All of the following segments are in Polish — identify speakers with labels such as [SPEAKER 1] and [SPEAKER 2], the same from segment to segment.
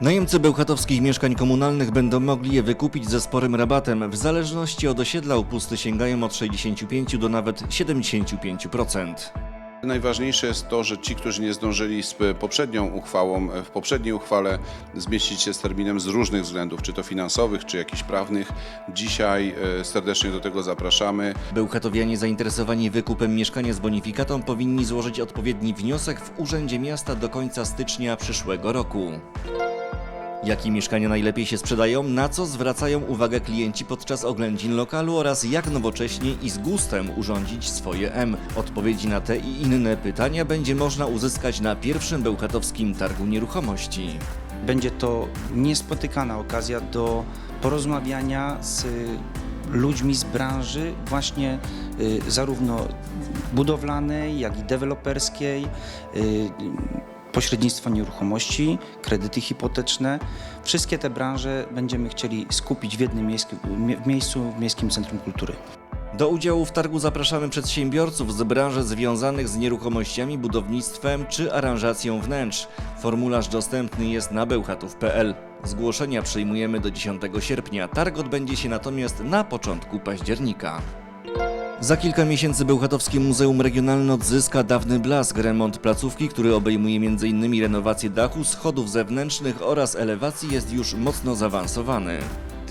[SPEAKER 1] Najemcy bełchatowskich mieszkań komunalnych będą mogli je wykupić ze sporym rabatem. W zależności od osiedla upusty sięgają od 65 do nawet 75%.
[SPEAKER 2] Najważniejsze jest to, że ci, którzy nie zdążyli z poprzednią uchwałą, w poprzedniej uchwale zmieścić się z terminem z różnych względów, czy to finansowych, czy jakichś prawnych, dzisiaj e, serdecznie do tego zapraszamy.
[SPEAKER 1] Bełchatowianie zainteresowani wykupem mieszkania z bonifikatą powinni złożyć odpowiedni wniosek w Urzędzie Miasta do końca stycznia przyszłego roku. Jakie mieszkania najlepiej się sprzedają, na co zwracają uwagę klienci podczas oględzin lokalu oraz jak nowocześnie i z gustem urządzić swoje M. Odpowiedzi na te i inne pytania będzie można uzyskać na pierwszym bełchatowskim targu nieruchomości.
[SPEAKER 3] Będzie to niespotykana okazja do porozmawiania z ludźmi z branży, właśnie y, zarówno budowlanej, jak i deweloperskiej, y, pośrednictwo nieruchomości, kredyty hipoteczne. Wszystkie te branże będziemy chcieli skupić w jednym miejscu, w miejscu w Miejskim Centrum Kultury.
[SPEAKER 1] Do udziału w targu zapraszamy przedsiębiorców z branży związanych z nieruchomościami, budownictwem czy aranżacją wnętrz. Formularz dostępny jest na bełchatów.pl. Zgłoszenia przyjmujemy do 10 sierpnia. Targ odbędzie się natomiast na początku października. Za kilka miesięcy Bełchatowskie Muzeum Regionalne odzyska dawny blask. Remont placówki, który obejmuje m.in. renowację dachu, schodów zewnętrznych oraz elewacji jest już mocno zaawansowany.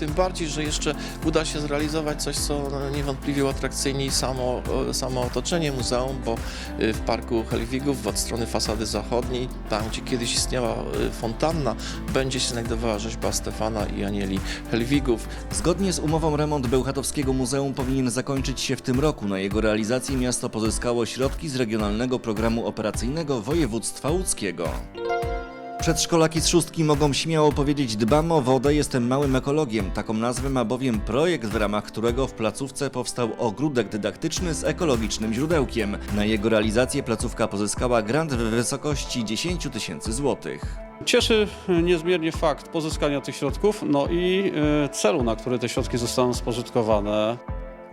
[SPEAKER 4] Tym bardziej, że jeszcze uda się zrealizować coś, co no, niewątpliwie uatrakcyjni samo, e, samo otoczenie muzeum, bo y, w parku Helwigów od strony fasady zachodniej, tam gdzie kiedyś istniała y, fontanna, będzie się znajdowała rzeźba Stefana i Anieli Helwigów.
[SPEAKER 1] Zgodnie z umową remont Bełchatowskiego Muzeum powinien zakończyć się w tym roku. Na jego realizację miasto pozyskało środki z Regionalnego Programu Operacyjnego Województwa Łódzkiego. Przedszkolaki z szóstki mogą śmiało powiedzieć dbam o wodę, jestem małym ekologiem. Taką nazwę ma bowiem projekt, w ramach którego w placówce powstał ogródek dydaktyczny z ekologicznym źródełkiem. Na jego realizację placówka pozyskała grant w wysokości 10 tysięcy złotych.
[SPEAKER 5] Cieszy niezmiernie fakt pozyskania tych środków, no i e, celu, na który te środki zostaną spożytkowane.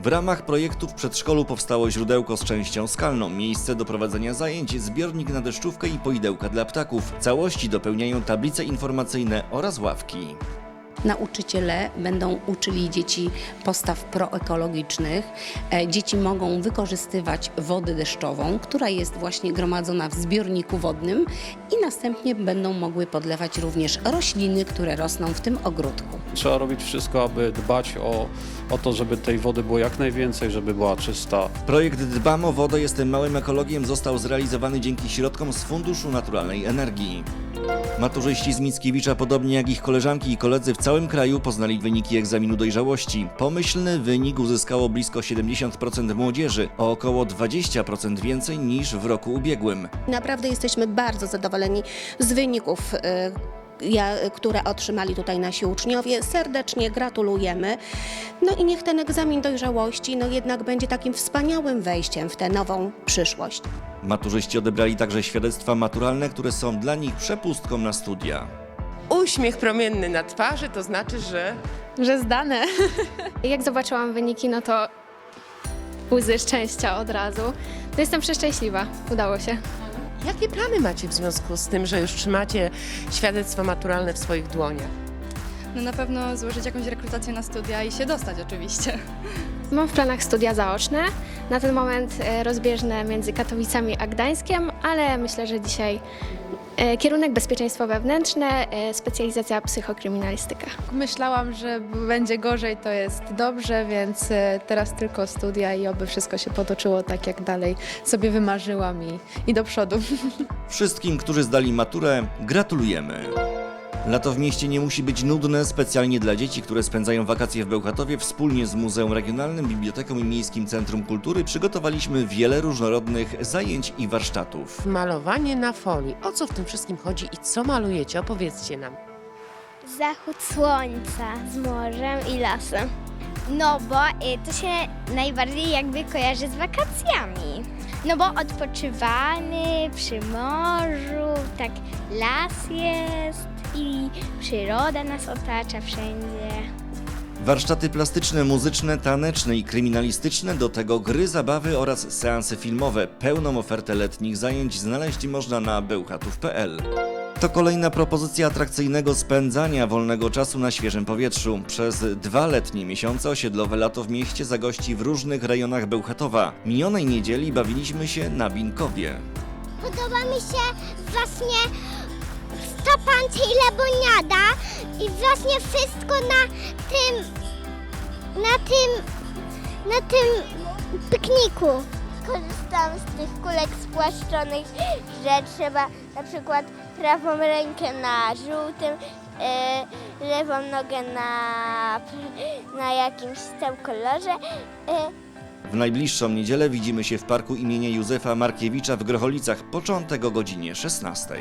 [SPEAKER 1] W ramach projektu w przedszkolu powstało źródełko z częścią skalną, miejsce do prowadzenia zajęć, zbiornik na deszczówkę i poidełka dla ptaków. Całości dopełniają tablice informacyjne oraz ławki.
[SPEAKER 6] Nauczyciele będą uczyli dzieci postaw proekologicznych. E, Dzieci mogą wykorzystywać wodę deszczową, która jest właśnie gromadzona w zbiorniku wodnym i następnie będą mogły podlewać również rośliny, które rosną w tym ogródku.
[SPEAKER 5] Trzeba robić wszystko, aby dbać o, o to, żeby tej wody było jak najwięcej, żeby była czysta.
[SPEAKER 1] Projekt Dbam o wodę, jestem małym ekologiem został zrealizowany dzięki środkom z Funduszu Naturalnej Energii. Maturzyści z Mickiewicza, podobnie jak ich koleżanki i koledzy w całym kraju, poznali wyniki egzaminu dojrzałości. Pomyślny wynik uzyskało blisko 70% młodzieży, o około 20% więcej niż w roku ubiegłym.
[SPEAKER 7] Naprawdę jesteśmy bardzo zadowoleni z wyników, y, które otrzymali tutaj nasi uczniowie. Serdecznie gratulujemy. No i niech ten egzamin dojrzałości no jednak będzie takim wspaniałym wejściem w tę nową przyszłość.
[SPEAKER 1] Maturzyści odebrali także świadectwa maturalne, które są dla nich przepustką na studia.
[SPEAKER 8] uśmiech promienny na twarzy, to znaczy, że
[SPEAKER 9] że zdane. Jak zobaczyłam wyniki, no to łzy szczęścia od razu. To jestem przeszczęśliwa. Udało się.
[SPEAKER 8] Jakie plany macie w związku z tym, że już trzymacie świadectwa maturalne w swoich dłoniach?
[SPEAKER 10] No na pewno złożyć jakąś rekrutację na studia i się dostać oczywiście.
[SPEAKER 9] Mam w planach studia zaoczne. Na ten moment e, rozbieżne między Katowicami a Gdańskiem, ale myślę, że dzisiaj e, kierunek bezpieczeństwo wewnętrzne, e, specjalizacja psychokryminalistyka.
[SPEAKER 10] Myślałam, że będzie gorzej, to jest dobrze, więc e, teraz tylko studia i oby wszystko się potoczyło tak, jak dalej sobie wymarzyłam i, i do przodu.
[SPEAKER 1] Wszystkim, którzy zdali maturę, gratulujemy. Lato w mieście nie musi być nudne, specjalnie dla dzieci, które spędzają wakacje w Bełchatowie, wspólnie z Muzeum Regionalnym, Biblioteką i Miejskim Centrum Kultury przygotowaliśmy wiele różnorodnych zajęć i warsztatów.
[SPEAKER 8] Malowanie na folii. O co w tym wszystkim chodzi i co malujecie? Opowiedzcie nam.
[SPEAKER 11] Zachód słońca z morzem i lasem. No bo y, to się najbardziej jakby kojarzy z wakacjami. No bo odpoczywamy przy morzu, tak las jest i przyroda nas otacza wszędzie.
[SPEAKER 1] Warsztaty plastyczne, muzyczne, taneczne i kryminalistyczne, do tego gry, zabawy oraz seanse filmowe. Pełną ofertę letnich zajęć znaleźć można na bełchatów.pl. To kolejna propozycja atrakcyjnego spędzania wolnego czasu na świeżym powietrzu. Przez dwa letnie miesiące osiedlowe lato w mieście zagości w różnych rejonach Bełchatowa. Minionej niedzieli bawiliśmy się na Binkowie.
[SPEAKER 11] Podoba mi się właśnie stopancie i leboniada i właśnie wszystko na tym, na tym, na tym pikniku. Korzystam z tych kulek spłaszczonych, że trzeba na przykład prawą rękę na żółtym, e, lewą nogę na, na jakimś tam kolorze. E,
[SPEAKER 1] W najbliższą niedzielę widzimy się w parku imienia Józefa Markiewicza w Grocholicach, początek o godzinie 16.